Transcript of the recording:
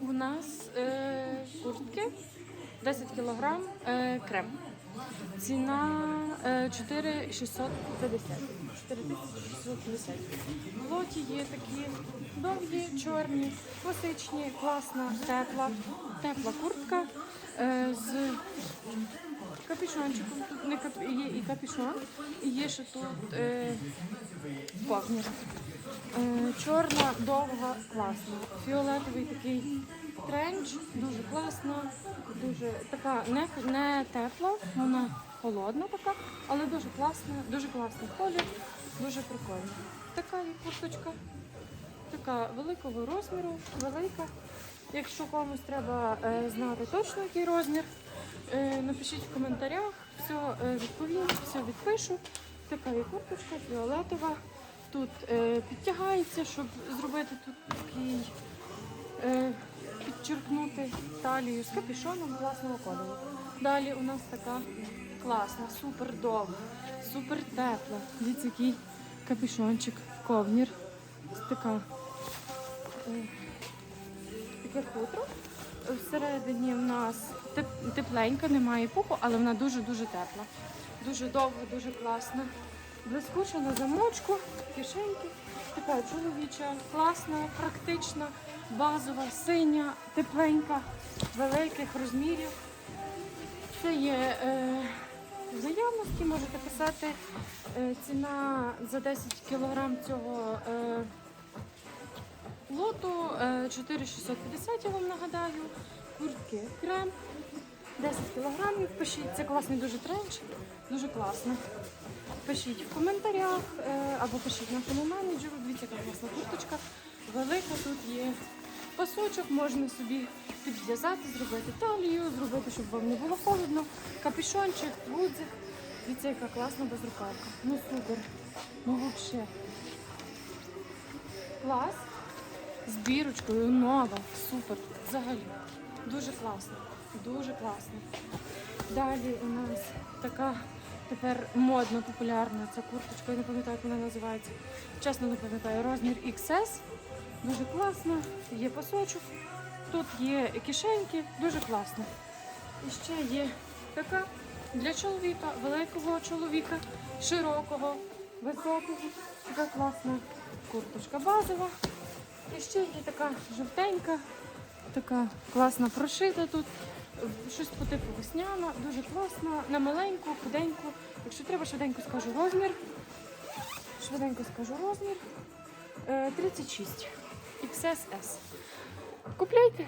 У нас е, куртки 10 кг е, крем. Ціна е, 4650. 4650. В лоті є такі довгі, чорні, класичні, класна, тепла, тепла куртка е, з капюшончиком. Тут не кап... є і капюшон, і є ще тут е, повні. Е, чорна, довга, класна. Фіолетовий такий тренч, дуже класна, дуже така не, не тепла, вона холодна така, але дуже класна, дуже класний колір, дуже прикольна. Така є курточка, така великого розміру, велика. Якщо комусь треба е, знати точно який розмір, напишіть в коментарях, все е, відповім, все відпишу. Така є курточка фіолетова. Тут е, підтягається, щоб зробити тут такий, е, підчеркнути талію з капюшоном класного кольору. Далі у нас така класна, супер довга, супер тепла. Дивіться, який капюшончик, ковнір. Ось така. е, таке хутро. Всередині в нас теп- тепленька, немає пуху, але вона дуже-дуже тепла. Дуже довга, дуже класна. Блискуча на замочку, кишеньки. Така чоловіча, класна, практична, базова, синя, тепленька, великих розмірів. Це є е, заявності, можете писати. Е, ціна за 10 кг цього е, 4650, я вам нагадаю. Куртки крем 10 кг. Пишіть, це класний дуже тренч, дуже класно. Пишіть в коментарях е, або пишіть нашому менеджеру. Дивіться, яка класна курточка. Велика тут є пасочок, можна собі підв'язати, зробити талію, зробити, щоб вам не було холодно. Капюшончик, гудзик. Дивіться, яка класна безрукавка. Ну супер. Ну взагалі. Клас. З бірочкою, нова, супер. Взагалі. Дуже класно. Дуже класно. Далі у нас така тепер модно популярна ця курточка, я не пам'ятаю, як вона називається. Чесно не пам'ятаю, розмір XS. Дуже класно. Є пасочок. Тут є кишеньки, дуже класно. І ще є така для чоловіка, великого чоловіка, широкого, високого. Така класна курточка базова. І ще є така жовтенька, така класна прошита тут. Щось по типу весняна, дуже класна, на маленьку, худеньку. Якщо треба, швиденько скажу розмір. Швиденько скажу розмір. Е, 36. XSS. Купляйте.